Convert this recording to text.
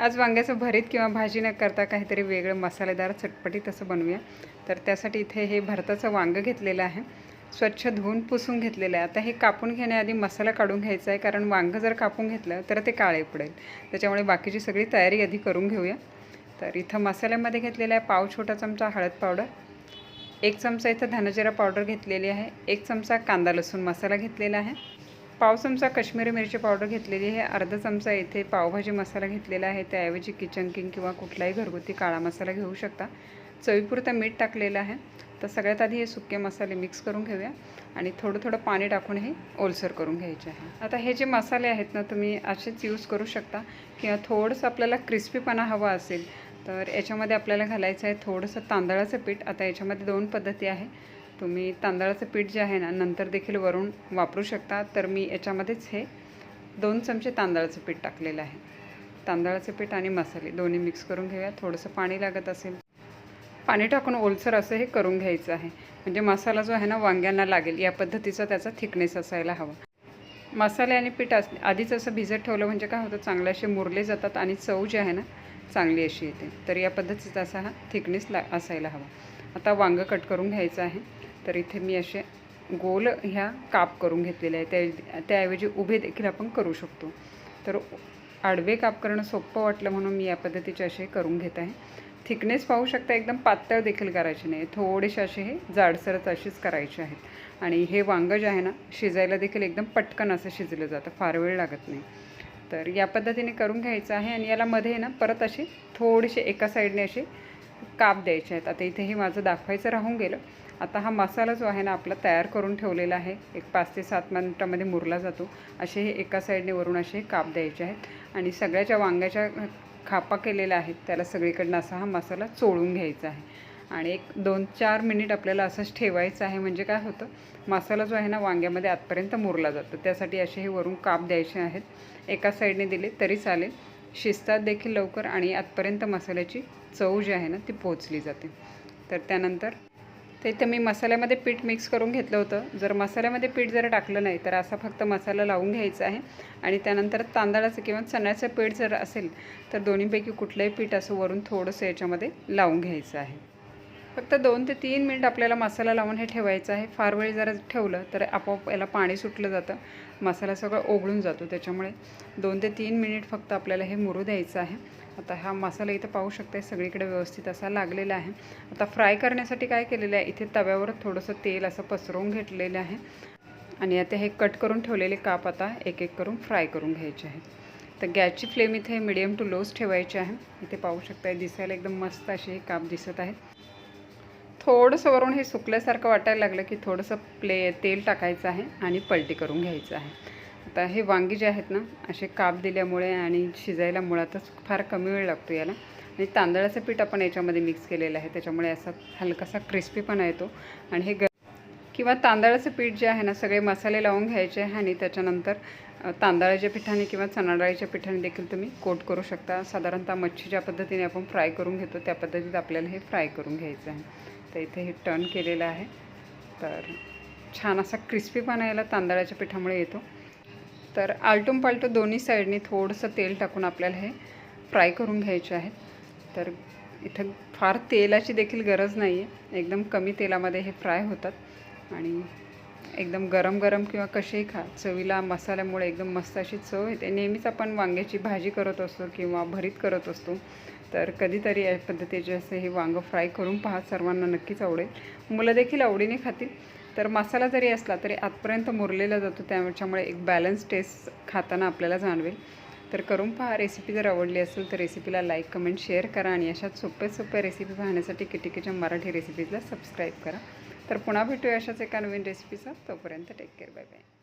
आज वांग्याचं भरीत किंवा भाजी न करता काहीतरी वेगळं मसालेदार चटपटीत असं बनवूया. तर त्यासाठी इथे हे भरताचं वांगं घेतलेलं आहे. स्वच्छ धुवून पुसून घेतलेलं आहे. आता हे कापून घेण्याआधी मसाला काढून घ्यायचा आहे कारण वांगं जर कापून घेतलं तर ते काळे पडेल. त्याच्यामुळे बाकीची सगळी तयारी आधी करून घेऊया. तर इथं मसाल्यामध्ये घेतलेला आहे पाव छोटा चमचा हळद पावडर. एक चमचा इथं धनजिरा पावडर घेतलेली आहे. एक चमचा कांदा लसूण मसाला घेतलेला आहे. पाव चमचा काश्मीरी मिरची पावडर घेतलेली आहे. अर्धा चमचा इथे पावभाजी मसाला घेतलेला आहे. त्याऐवजी किचन किंग किंवा कुठलाही घरगुती काळा मसाला घेऊ शकता. चवीपुरतं मीठ टाकलेलं आहे. तर सगळ्यात आधी हे सुके मसाले मिक्स करून घेऊया. आणि थोडं थोडं पाणी टाकून हे ओलसर करून घ्यायचे आहे. आता हे जे मसाले आहेत ना तुम्ही असेच यूज करू शकता. किंवा थोडंसं आपल्याला क्रिस्पीपणा हवा असेल तर याच्यामध्ये आपल्याला घालायचं आहे थोडंसं तांदळाचं पीठ. आता याच्यामध्ये दोन पद्धती आहे. तुम्ही तांदळाचं पीठ जे आहे ना नंतर देखील वरून वापरू शकता. तर मी याच्यामध्येच हे दोन चमचे तांदळाचं पीठ टाकलेलं आहे. तांदळाचं पीठ आणि मसाले दोन्ही मिक्स करून घेऊया. थोडंसं पाणी लागत असेल. पाणी टाकून ओलसर असं हे करून घ्यायचं आहे. म्हणजे मसाला जो आहे ना वांग्यांना लागेल. या पद्धतीचा त्याचा थिकनेस असायला हवा. मसाले आणि पीठ अस आधीच असं भिजत ठेवलं म्हणजे काय होतं चांगले असे मुरले जातात आणि चव जी आहे ना चांगली अशी येते. तर या पद्धतीचा असा हा थिकनेस ला असायला हवा. आता वांगं कट करून घ्यायचं आहे. तर इथे मी असे गोल ह्या काप करून घेतलेले आहे त्या त्याऐवजी उभे देखील आपण करू शकतो. तर आडवे काप करणं सोपं वाटलं म्हणून मी या पद्धतीचे असे करून घेत आहे. थिकनेस पाहू शकता एकदम पातळ देखील करायचे नाही. थोडेसे असे हे जाडसरच अशीच करायचे आहेत. आणि हे वांगं जे आहे ना शिजायला देखील एकदम पटकन असं शिजलं जातं. फार वेळ लागत नाही. तर या पद्धतीने करून घ्यायचं आहे आणि याला मध्ये ना परत असे थोडेसे एका साईडने असे काप द्यायचे आहेत. आता इथे हे माझं दाखवायचं राहून गेलं. आता हा मसाला जो आहे ना आपला तयार करून ठेवलेला आहे. एक पाच ते सात मिनटामध्ये मुरला जातो. असे हे एका साईडने वरून असे काप द्यायचे आहेत. आणि सगळ्याच्या वांग्याच्या खापा केलेल्या आहेत त्याला सगळीकडनं असा हा मसाला चोळून घ्यायचा आहे. आणि एक दोन चार मिनिट आपल्याला असंच ठेवायचं आहे. म्हणजे काय होतं मसाला जो आहे ना वांग्यामध्ये आतपर्यंत मुरला जातो. त्यासाठी असे हे वरून काप द्यायचे आहेत. एका साईडने दिले तरी चालेल. शिजतात देखील लवकर आणि आतपर्यंत मसाल्याची चव जी आहे ना ती पोचली जाते. तर त्यानंतर ते इथं मी मसाल्यामध्ये पीठ मिक्स करून घेतलं होतं. जर मसाल्यामध्ये पीठ जर टाकलं नाही तर असा फक्त मसाला लावून घ्यायचा आहे. आणि त्यानंतर तांदळाचं किंवा चण्याचं पीठ जर असेल तर दोन्हीपैकी कुठलंही पीठ असं वरून थोडंसं याच्यामध्ये लावून घ्यायचं आहे. फक्त दोन ते तीन मिनिट आपल्याला मसाला लावून हे ठेवायचं आहे. फार वेळ जर ठेवलं तर आपोआप याला पाणी सुटलं जातं. मसाला सगळं ओघळून जातो. त्याच्यामुळे दोन ते तीन मिनिट फक्त आपल्याला हे मुरू द्यायचं आहे. आता हा मसाला इथं पाहू शकता सगळीकडे व्यवस्थित असा लागलेला आहे. आता फ्राय करण्यासाठी काय केलेलं आहे? इथे तव्यावर थोडंसं तेल असं पसरवून घेतलेलं आहे. आणि आता हे कट करून ठेवलेले काप आता एक एक करून फ्राय करून घ्यायचे आहेत. तर गॅसची फ्लेम इथे मिडियम टू लोच ठेवायची आहे. इथे पाहू शकता दिसायला एकदम मस्त असे हे काप दिसत आहेत थोडंसं वरून हे सुकल्यासारखं वाटायला लागलं की थोडंसं प्ले तेल टाकायचं आहे आणि पलटी करून घ्यायचं आहे. आता हे वांगी जे आहेत ना असे काप दिल्यामुळे आणि शिजायला मुळातच फार कमी वेळ लागतो याला. आणि तांदळाचं पीठ आपण याच्यामध्ये मिक्स केलेलं आहे त्याच्यामुळे असा हलकासा क्रिस्पीपणा येतो आणि हे ग किंवा तांदळाचं पीठ जे आहे ना सगळे मसाले लावून घ्यायचे आहे आणि त्याच्यानंतर तांदळाच्या पिठाने किंवा चणाडाळीच्या पिठाने देखील तुम्ही कोट करू शकता. साधारणतः मच्छी ज्या पद्धतीने आपण फ्राय करून घेतो त्या पद्धतीत आपल्याला हे फ्राय करून घ्यायचं आहे. तर इथे हे टर्न केलेलं आहे. तर छान असा क्रिस्पीपणा याला तांदळाच्या पिठामुळे येतो. तर आलटून पालटून दोन्ही साईडनी थोडंसं तेल टाकून आपल्याला हे फ्राय करून घ्यायचे आहेत तर इथं फार तेलाची देखील गरज नाही आहे एकदम कमी तेलामध्ये हे फ्राय होतात. आणि एकदम गरम गरम किंवा कसेही खा. चवीला मसाल्यामुळे एकदम मस्त अशी चव येते. नेहमीच आपण वांग्याची भाजी करत असतो किंवा भरीत करत असतो. तर कधीतरी या पद्धतीचे असे हे वांगं फ्राय करून पहा. सर्वांना नक्कीच आवडेल. मुलं देखील आवडीने खातील. तर मसाला जरी असला तरी आतपर्यंत मुरलेला जातो. त्याच्यामुळे एक बॅलन्स टेस्ट खाताना आपल्याला जाणवेल. तर करून पहा. रेसिपी जर आवडली असेल तर रेसिपीला लाईक कमेंट शेअर करा आणि अशाच सोप्या सोप्या रेसिपी पाहण्यासाठी किटिकीच्या मराठी रेसिपीजला सबस्क्राईब करा. तर पुन्हा भेटूया अशाच एका नवीन रेसिपीचा तोपर्यंत टेक केअर बाय बाय